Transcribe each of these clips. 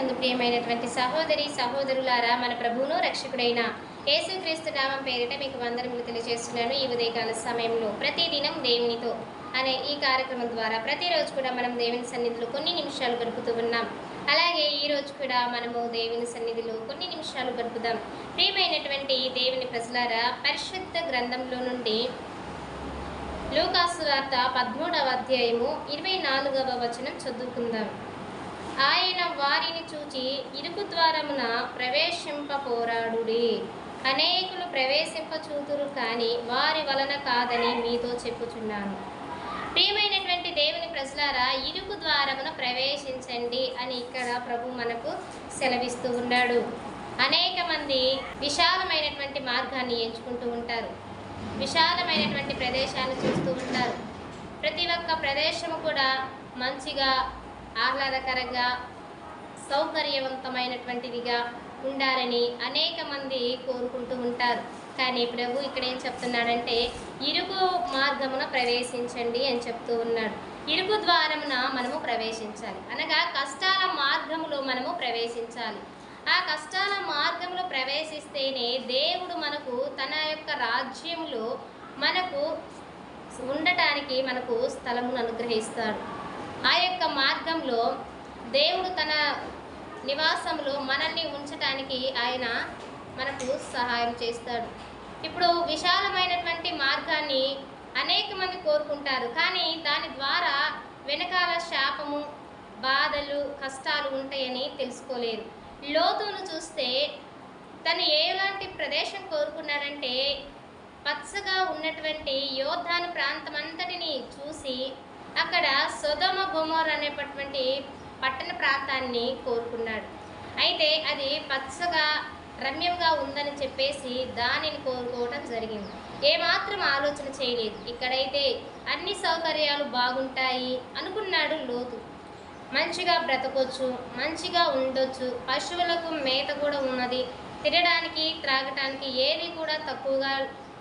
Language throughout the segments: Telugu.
నందు ప్రియమైనటువంటి సహోదరి సహోదరులారా మన ప్రభువును రక్షకుడైన యేసుక్రీస్తు నామం పేరిట మీకు వందనములు తెలియజేస్తున్నాను. ఈ ఉదయకాల సమయంలో ప్రతిదినం దేవునితో అనే ఈ కార్యక్రమం ద్వారా ప్రతిరోజు కూడా మనం దేవుని సన్నిధిలో కొన్ని నిమిషాలు గడుపుతూ ఉన్నాం. అలాగే ఈ రోజు కూడా మనము దేవుని సన్నిధిలో కొన్ని నిమిషాలు గడుపుదాం. ప్రియమైనటువంటి దేవుని ప్రజలారా పరిశుద్ధ గ్రంథంలో నుండి లూకాసు వార్త పదమూడవ అధ్యాయము ఇరవై నాలుగవ వచనం చదువుకుందాం. ఆయన వారిని చూచి ఇరుకు ద్వారమున ప్రవేశింపపోరాడుడి. అనేకులు ప్రవేశింప చూతురు కానీ వారి వలన కాదని మీతో చెప్పుచున్నాను. ప్రియమైనటువంటి దేవుని ప్రజలారా ఇరుకు ద్వారమున ప్రవేశించండి అని ఇక్కడ ప్రభు మనకు సెలవిస్తూ ఉన్నాడు. అనేక మంది విశాలమైనటువంటి మార్గాన్ని ఎంచుకుంటూ ఉంటారు. విశాలమైనటువంటి ప్రదేశాన్ని చూస్తూ ఉంటారు. ప్రతి ఒక్క ప్రదేశము కూడా మంచిగా ఆహ్లాదకరంగా సౌకర్యవంతమైనటువంటిదిగా ఉండాలని అనేక మంది కోరుకుంటూ ఉంటారు. కానీ ప్రభు ఇక్కడ ఏం చెప్తున్నాడంటే ఇరుగు మార్గమున ప్రవేశించండి అని చెప్తూ ఉన్నాడు. ఇరుగు ద్వారమున మనము ప్రవేశించాలి. అనగా కష్టాల మార్గములో మనము ప్రవేశించాలి. ఆ కష్టాల మార్గంలో ప్రవేశిస్తేనే దేవుడు మనకు తన యొక్క రాజ్యంలో మనకు ఉండటానికి మనకు స్థలమును అనుగ్రహిస్తాడు. ఆ యొక్క మార్గంలో దేవుడు తన నివాసంలో మనల్ని ఉంచటానికి ఆయన మనకు సహాయం చేస్తాడు. ఇప్పుడు విశాలమైనటువంటి మార్గాన్ని అనేక మంది కోరుకుంటారు. కానీ దాని ద్వారా వెనకాల శాపము బాధలు కష్టాలు ఉంటాయని తెలుసుకోలేరు లోతును చూస్తే తను ఎలాంటి ప్రదేశం కోరుకున్నాడంటే పచ్చగా ఉన్నటువంటి యోధాను ప్రాంతం అంతటిని చూసి అక్కడ సొదమ బొమోర్ అనేటటువంటి పట్టణ ప్రాంతాన్ని కోరుకున్నాడు. అయితే అది పచ్చగా రమ్యంగా ఉందని చెప్పేసి దానిని కోరుకోవడం జరిగింది. ఏమాత్రం ఆలోచన చేయలేదు. ఇక్కడైతే అన్ని సౌకర్యాలు బాగుంటాయి అనుకున్నాడు లోతు. మంచిగా బ్రతకొచ్చు మంచిగా ఉండొచ్చు పశువులకు మేత కూడా ఉన్నది తినడానికి త్రాగటానికి ఏది కూడా తక్కువగా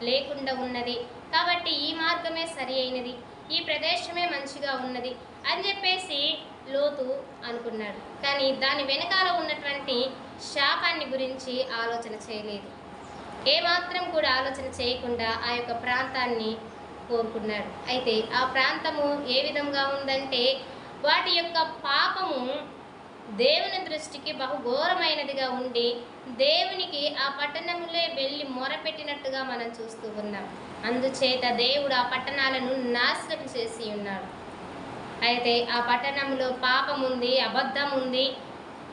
లేకుండా ఉన్నది. కాబట్టి ఈ మార్గమే సరి అయినది. ఈ ప్రదేశమే మంచిగా ఉన్నది అని చెప్పేసి లోతు అనుకున్నాడు. కానీ దాని వెనకాల ఉన్నటువంటి శాపాన్ని గురించి ఆలోచన చేయలేదు. ఏమాత్రం కూడా ఆలోచన చేయకుండా ఆ యొక్క ప్రాంతాన్ని కోరుకున్నాడు. అయితే ఆ ప్రాంతము ఏ విధంగా ఉందంటే వాటి యొక్క పాపము దేవుని దృష్టికి బహుఘోరమైనదిగా ఉండి దేవునికి ఆ పట్టణములే వెళ్ళి మొరపెట్టినట్టుగా మనం చూస్తూ ఉన్నాం. అందుచేత దేవుడు ఆ పట్టణాలను నాశనం చేసి ఉన్నాడు. అయితే ఆ పట్టణంలో పాపం ఉంది అబద్ధం ఉంది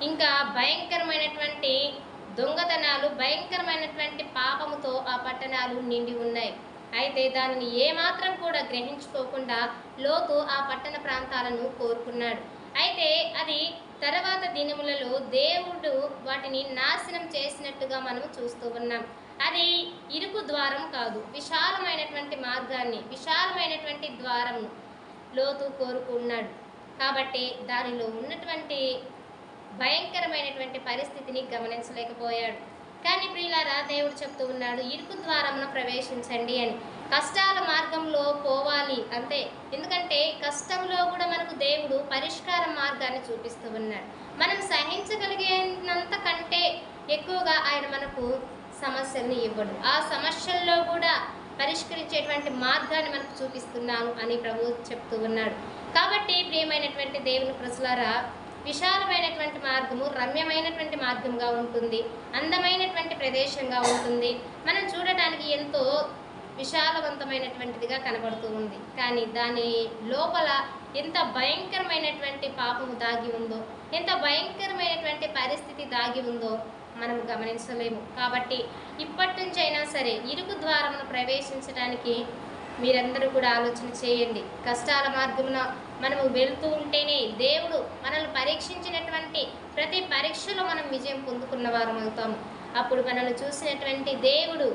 ఇంకా భయంకరమైనటువంటి దొంగతనాలు భయంకరమైనటువంటి పాపముతో ఆ పట్టణాలు నిండి ఉన్నాయి. అయితే దానిని ఏమాత్రం కూడా గ్రహించుకోకుండా లోతు ఆ పట్టణ ప్రాంతాలను కోరుకున్నాడు. అయితే అది తర్వాత దినములలో దేవుడు వాటిని నాశనం చేసినట్టుగా మనం చూస్తూ ఉన్నాం. అది ఇరుకు ద్వారం కాదు విశాలమైనటువంటి మార్గాన్ని విశాలమైనటువంటి ద్వారం లోతు కోరుకున్నాడు కాబట్టి దానిలో ఉన్నటువంటి భయంకరమైనటువంటి పరిస్థితిని గమనించలేకపోయాడు. కానీ ప్రియులారా దేవుడు చెప్తూ ఉన్నాడు ఇరుకు ద్వారమున ప్రవేశించండి అని. కష్టాల అంతే. ఎందుకంటే కష్టంలో కూడా మనకు దేవుడు పరిష్కార మార్గాన్ని చూపిస్తూ ఉన్నాడు. మనం సహించగలిగినంత కంటే ఎక్కువగా ఆయన మనకు సమస్యల్ని ఇవ్వడు. ఆ సమస్యల్లో కూడా పరిష్కరించేటువంటి మార్గాన్ని మనకు చూపిస్తున్నాను అని ప్రభు చెప్తూ ఉన్నాడు. కాబట్టి ప్రియమైనటువంటి దేవుని ప్రజలారా విశాలమైనటువంటి మార్గము రమ్యమైనటువంటి మార్గంగా ఉంటుంది అందమైనటువంటి ప్రదేశంగా ఉంటుంది. మనం చూడటానికి ఎంతో విశాలవంతమైనటువంటిదిగా కనబడుతూ ఉంది కానీ దాని లోపల ఎంత భయంకరమైనటువంటి పాపము దాగి ఉందో ఎంత భయంకరమైనటువంటి పరిస్థితి దాగి ఉందో మనం గమనించలేము. కాబట్టి ఇప్పటి నుంచి అయినా సరే ఇరుకు ద్వారమును ప్రవేశించడానికి మీరందరూ కూడా ఆలోచన చేయండి. కష్టాల మార్గమున మనము వెళుతూ ఉంటేనే దేవుడు మనల్ని పరీక్షించినటువంటి ప్రతి పరీక్షలో మనం విజయం పొందుకున్న వారం అవుతాము అప్పుడు మనల్ని చూసినటువంటి దేవుడు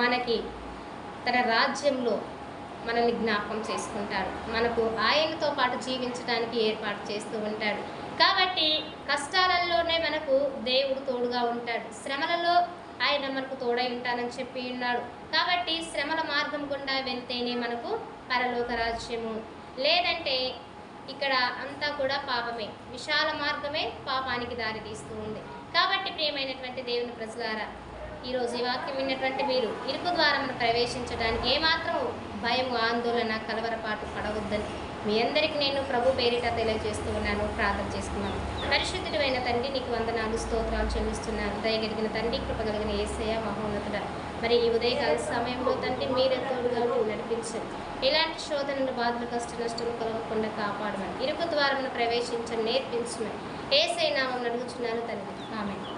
మనకి తన రాజ్యంలో మనల్ని జ్ఞాపకం చేసుకుంటాడు. మనకు ఆయనతో పాటు జీవించడానికి ఏర్పాటు చేస్తూ ఉంటాడు. కాబట్టి కష్టాలలోనే మనకు దేవుడు తోడుగా ఉంటాడు. శ్రమలలో ఆయన మనకు తోడై ఉంటానని చెప్పి ఉన్నాడు. కాబట్టి శ్రమల మార్గం గుండా వెళ్తేనే మనకు పరలోక రాజ్యము. లేదంటే ఇక్కడ అంతా కూడా పాపమే. విశాల మార్గమే పాపానికి దారి తీస్తూ ఉంది. కాబట్టి ప్రియమైనటువంటి దేవుని ప్రజలారా ఈరోజు ఈ వాక్యం విన్నటువంటి మీరు ఇరుకు ద్వారమును ప్రవేశించడానికి ఏమాత్రం భయం ఆందోళన కలవరపాటు పడవద్దని మీ అందరికీ నేను ప్రభు పేరిట తెలియజేస్తూ ఉన్నాను. ప్రార్థన చేసుకున్నాను. పరిశుద్ధుడైన తండ్రి నీకు వందనాలు స్తోత్రాలు చెల్లిస్తున్నాను. దయగలిగిన తండ్రి కృపగలిగిన ఏసయ మహోన్నతుడ. మరి ఈ ఉదయకాల సమయంలో తండ్రి మీరే తోడుగా నడిపించండి. ఇలాంటి శోధనలు బాధలు కష్ట నష్టము కలగకుండా కాపాడమని ఇరుకు ద్వారమును ప్రవేశించని నేర్పించమని ఏసై నామం నడుగుచున్నాను తండ్రి. ఆమె